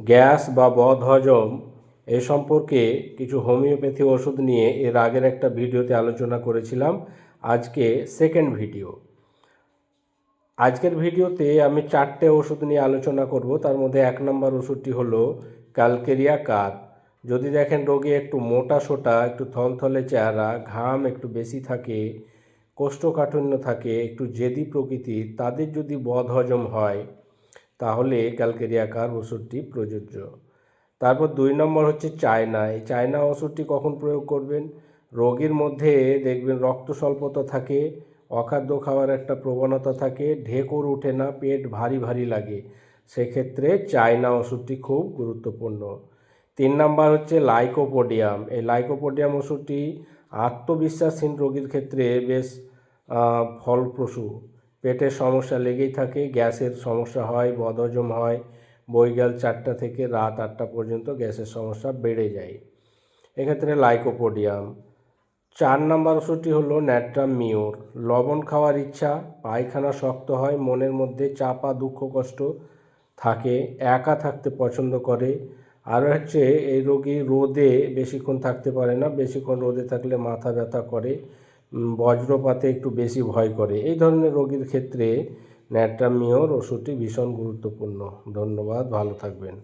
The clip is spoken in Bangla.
গ্যাস বা বদহজম এ সম্পর্কে কিছু হোমিওপ্যাথি ওষুধ নিয়ে এর আগের একটা ভিডিওতে আলোচনা করেছিলাম। আজকে সেকেন্ড ভিডিও। আজকের ভিডিওতে আমি চারটে ওষুধ নিয়ে আলোচনা করব। তার মধ্যে এক নম্বর ওষুধটি হলো ক্যালকেরিয়া কাত। যদি দেখেন রোগী একটু মোটা সোটা, একটু থলথলে চেহারা, ঘাম একটু বেশি থাকে, কোষ্ঠকাঠিন্য থাকে, একটু জেদি প্রকৃতি তাদের যদি বদহজম হয় তাহলে ক্যালকেরিয়া কার ওষুধটি প্রযোজ্য? তারপর দুই নম্বর হচ্ছে চায়না। এই চায়না ওষুধটি কখন প্রয়োগ করবেন? রোগীর মধ্যে দেখবেন রক্ত স্বল্পতা থাকে, অখাদ্য খাওয়ার একটা প্রবণতা থাকে, ঢেকুর ওঠে না, পেট ভারী ভারী লাগে। সেক্ষেত্রে চায়না ওষুধটি খুব গুরুত্বপূর্ণ। তিন নাম্বার হচ্ছে লাইকোপোডিয়াম। এই লাইকোপোডিয়াম ওষুধটি আত্মবিশ্বাসহীন রোগীর ক্ষেত্রে বেশ ফলপ্রসূ। পেটের সমস্যা লেগেই থাকে, গ্যাসের সমস্যা হয়, বদহজম হয়, বৈকাল চারটা থেকে রাত আটটা পর্যন্ত গ্যাসের সমস্যা বেড়ে যায়। এক্ষেত্রে লাইকোপোডিয়াম। চার নাম্বার ওষুধটি হলো ন্যাট্রাম মিওর লবণ খাওয়ার ইচ্ছা, পায়খানা শক্ত হয়, মনের মধ্যে চাপা দুঃখ কষ্ট থাকে, একা থাকতে পছন্দ করে। আর হচ্ছে, এই রোগী রোদে বেশিক্ষণ থাকতে পারে না, বেশিক্ষণ রোদে থাকলে মাথা ব্যথা করে। বজ্রপাতে একটু বেশি ভয় করে। এই ধরনের রোগীর ক্ষেত্রে ন্যাট্রামিওর ওষুধটি ভীষণ গুরুত্বপূর্ণ। ধন্যবাদ, ভালো থাকবেন।